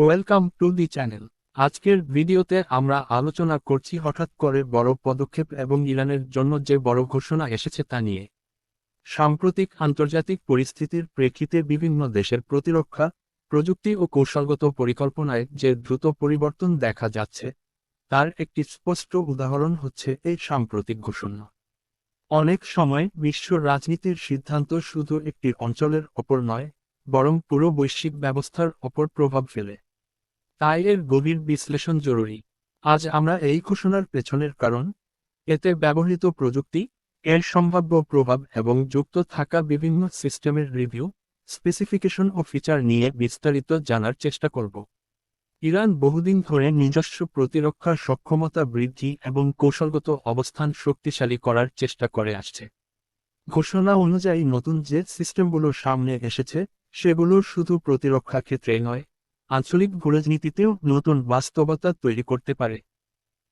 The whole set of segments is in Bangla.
ওয়েলকাম টু দি চ্যানেল আজকের ভিডিওতে আমরা আলোচনা করছি হঠাৎ করে বড় পদক্ষেপ এবং ইরানের জন্য যে বড় ঘোষণা এসেছে তা নিয়ে। সাম্প্রতিক আন্তর্জাতিক পরিস্থিতির প্রেক্ষিতে বিভিন্ন দেশের প্রতিরক্ষা, প্রযুক্তি ও কৌশলগত পরিকল্পনায় যে দ্রুত পরিবর্তন দেখা যাচ্ছে, তার একটি স্পষ্ট উদাহরণ হচ্ছে এই সাম্প্রতিক ঘোষণা। অনেক সময় বিশ্ব রাজনীতির সিদ্ধান্ত শুধু একটি অঞ্চলের ওপর নয়, বরং পুরো বৈশ্বিক ব্যবস্থার ওপর প্রভাব ফেলে। তাই এর গভীর বিশ্লেষণ জরুরি। আজ আমরা এই ঘোষণার পেছনের কারণ, এতে ব্যবহৃত প্রযুক্তি, এর সম্ভাব্য প্রভাব এবং যুক্ত থাকা বিভিন্ন সিস্টেমের রিভিউ, স্পেসিফিকেশন ও ফিচার নিয়ে বিস্তারিত জানার চেষ্টা করব। ইরান বহুদিন ধরে নিজস্ব প্রতিরক্ষার সক্ষমতা বৃদ্ধি এবং কৌশলগত অবস্থান শক্তিশালী করার চেষ্টা করে আসছে। ঘোষণা অনুযায়ী নতুন যে সিস্টেমগুলো সামনে এসেছে, সেগুলো শুধু প্রতিরক্ষা ক্ষেত্রে নয় আঞ্চলিক ভূরাজনীতিতেও নতুন বাস্তবতা তৈরি করতে পারে।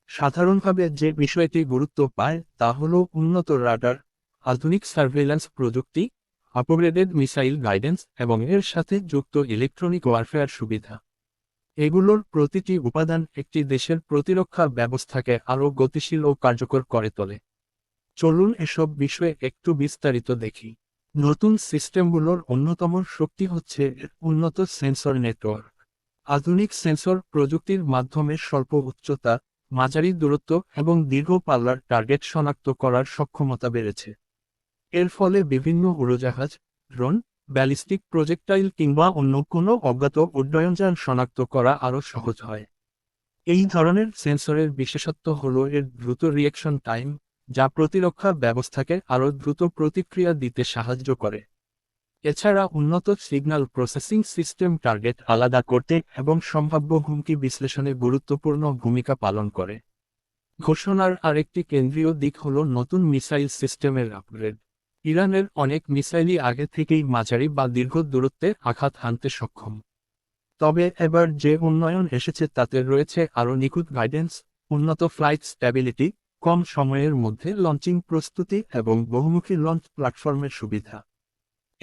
সাধারণভাবে যে বিষয়টি গুরুত্ব পায় তা হল উন্নত রাডার, আধুনিক সার্ভেইল্যান্স প্রযুক্তি আপগ্রেডেড মিসাইল গাইডেন্স এবং এর সাথে যুক্ত ইলেকট্রনিক ওয়ারফেয়ার সুবিধা। এগুলোর প্রতিটি উপাদান একটি দেশের প্রতিরক্ষা ব্যবস্থাকে আরও গতিশীল ও কার্যকর করে তোলে। চলুন এসব বিষয়ে একটু বিস্তারিত দেখি। নতুন সিস্টেমগুলোর অন্যতম শক্তি হচ্ছে উন্নত সেন্সর নেটওয়ার্ক। আধুনিক সেন্সর প্রযুক্তির মাধ্যমে স্বল্প উচ্চতা, মাঝারি দূরত্ব এবং দীর্ঘ পাল্লার টার্গেট শনাক্ত করার সক্ষমতা বেড়েছে। এর ফলে বিভিন্ন উড়োজাহাজ ড্রোন ব্যালিস্টিক প্রজেক্টাইল কিংবা অন্য কোনো অজ্ঞাত উড্ডয়নযান শনাক্ত করা আরও সহজ হয়। এই ধরনের সেন্সরের বিশেষত্ব হল এর দ্রুত রিয়েকশন টাইম যা প্রতিরক্ষা ব্যবস্থাকে আরও দ্রুত প্রতিক্রিয়া দিতে সাহায্য করে। এছাড়া উন্নত সিগন্যাল প্রসেসিং সিস্টেম টার্গেট আলাদা করতে এবং সম্ভাব্য হুমকি বিশ্লেষণে গুরুত্বপূর্ণ ভূমিকা পালন করে। ঘোষণার আরেকটি কেন্দ্রীয় দিক হল নতুন মিসাইল সিস্টেমের আপগ্রেড। ইরানের অনেক মিসাইলই আগে থেকেই মাঝারি বা দীর্ঘ দূরত্বে আঘাত হানতে সক্ষম। তবে এবার যে উন্নয়ন এসেছে তাতে রয়েছে আরও নিখুঁত গাইডেন্স উন্নত ফ্লাইট স্ট্যাবিলিটি কম সময়ের মধ্যে লঞ্চিং প্রস্তুতি এবং বহুমুখী লঞ্চ প্ল্যাটফর্মের সুবিধা।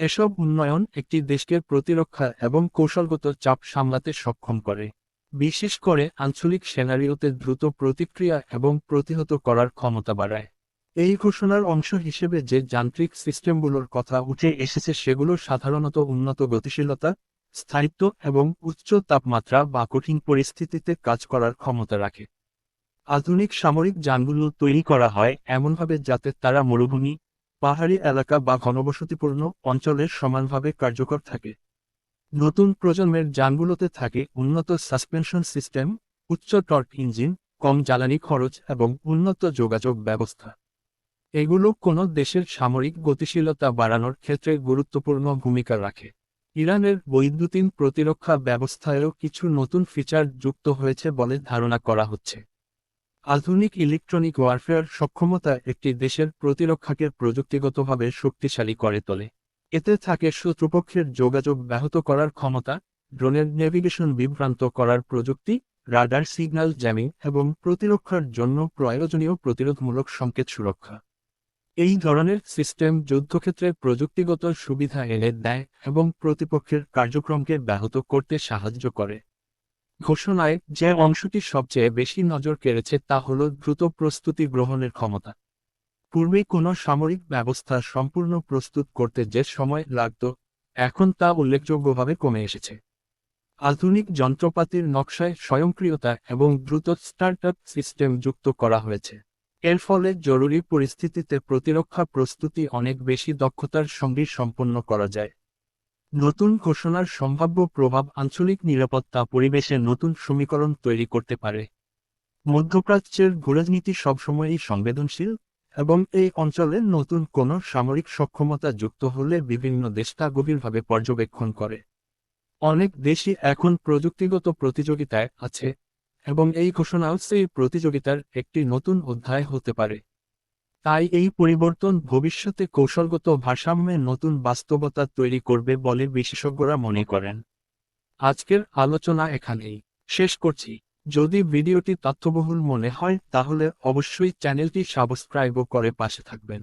এসব উন্নয়ন একটি দেশকে প্রতিরক্ষা এবং কৌশলগত চাপ সামলাতে সক্ষম করে, বিশেষ করে আঞ্চলিক সেনারিওতে দ্রুত প্রতিক্রিয়া এবং প্রতিহত করার ক্ষমতা বাড়ায়। এই ঘোষণার অংশ হিসেবে যে যান্ত্রিক সিস্টেমগুলোর কথা উঠে এসেছে সেগুলো সাধারণত উন্নত গতিশীলতা, স্থায়িত্ব এবং উচ্চ তাপমাত্রা বা কঠিন পরিস্থিতিতে কাজ করার ক্ষমতা রাখে। আধুনিক সামরিক যানগুলো তৈরি করা হয় এমনভাবে যাতে তারা মরুভূমি পাহাড়ি এলাকা বা ঘনবসতিপূর্ণ অঞ্চলের সমানভাবে কার্যকর থাকে। নতুন প্রজন্মের যানগুলোতে থাকে উন্নত সাসপেনশন সিস্টেম, উচ্চ টর্ক ইঞ্জিন, কম জ্বালানি খরচ এবং উন্নত যোগাযোগ ব্যবস্থা। এগুলো কোনো দেশের সামরিক গতিশীলতা বাড়ানোর ক্ষেত্রে গুরুত্বপূর্ণ ভূমিকা রাখে। ইরানের বৈদ্যুতিন প্রতিরক্ষা ব্যবস্থায়ও কিছু নতুন ফিচার যুক্ত হয়েছে বলে ধারণা করা হচ্ছে। আধুনিক ইলেকট্রনিক ওয়ারফেয়ার সক্ষমতা একটি দেশের প্রতিরক্ষাকে প্রযুক্তিগতভাবে শক্তিশালী করে তোলে। এতে থাকে শত্রুপক্ষের যোগাযোগ ব্যাহত করার ক্ষমতা, ড্রোনের নেভিগেশন বিভ্রান্ত করার প্রযুক্তি, রাডার সিগন্যাল জ্যামিং এবং প্রতিরক্ষার জন্য প্রয়োজনীয় প্রতিরোধমূলক সংকেত সুরক্ষা। এই ধরনের সিস্টেম যুদ্ধক্ষেত্রে প্রযুক্তিগত সুবিধা এনে দেয় এবং প্রতিপক্ষের কার্যক্রমকে ব্যাহত করতে সাহায্য করে। ঘোষণায়, যে অংশটি সবচেয়ে বেশি নজর কেড়েছে তা হল দ্রুত প্রস্তুতি গ্রহণের ক্ষমতা। পূর্বে কোনো সামরিক ব্যবস্থা সম্পূর্ণ প্রস্তুত করতে যে সময় লাগত, এখন তা উল্লেখযোগ্যভাবে কমে এসেছে। আধুনিক যন্ত্রপাতির নকশায় স্বয়ংক্রিয়তা এবং দ্রুত স্টার্ট সিস্টেম যুক্ত করা হয়েছে। এর ফলে জরুরি পরিস্থিতিতে প্রতিরক্ষা প্রস্তুতি অনেক বেশি দক্ষতার সঙ্গে সম্পন্ন করা যায়। নতুন ঘোষণার সম্ভাব্য প্রভাব আঞ্চলিক নিরাপত্তা পরিবেশে নতুন সমীকরণ তৈরি করতে পারে। মধ্যপ্রাচ্যের ভূরাজনীতি সবসময়ই সংবেদনশীল এবং এই অঞ্চলে নতুন কোনো সামরিক সক্ষমতা যুক্ত হলে বিভিন্ন দেশ তা গভীরভাবে পর্যবেক্ষণ করে। অনেক দেশই এখন প্রযুক্তিগত প্রতিযোগিতায় আছে এবং এই ঘোষণাও সেই প্রতিযোগিতার একটি নতুন অধ্যায় হতে পারে। তাই এই পরিবর্তন ভবিষ্যতে কৌশলগত ভারসাম্যের নতুন বাস্তবতা তৈরি করবে বলে বিশেষজ্ঞরা মনে করেন। আজকের আলোচনা এখানেই শেষ করছি। যদি ভিডিওটি তথ্যবহুল মনে হয়, তাহলে অবশ্যই চ্যানেলটি সাবস্ক্রাইবও করে পাশে থাকবেন।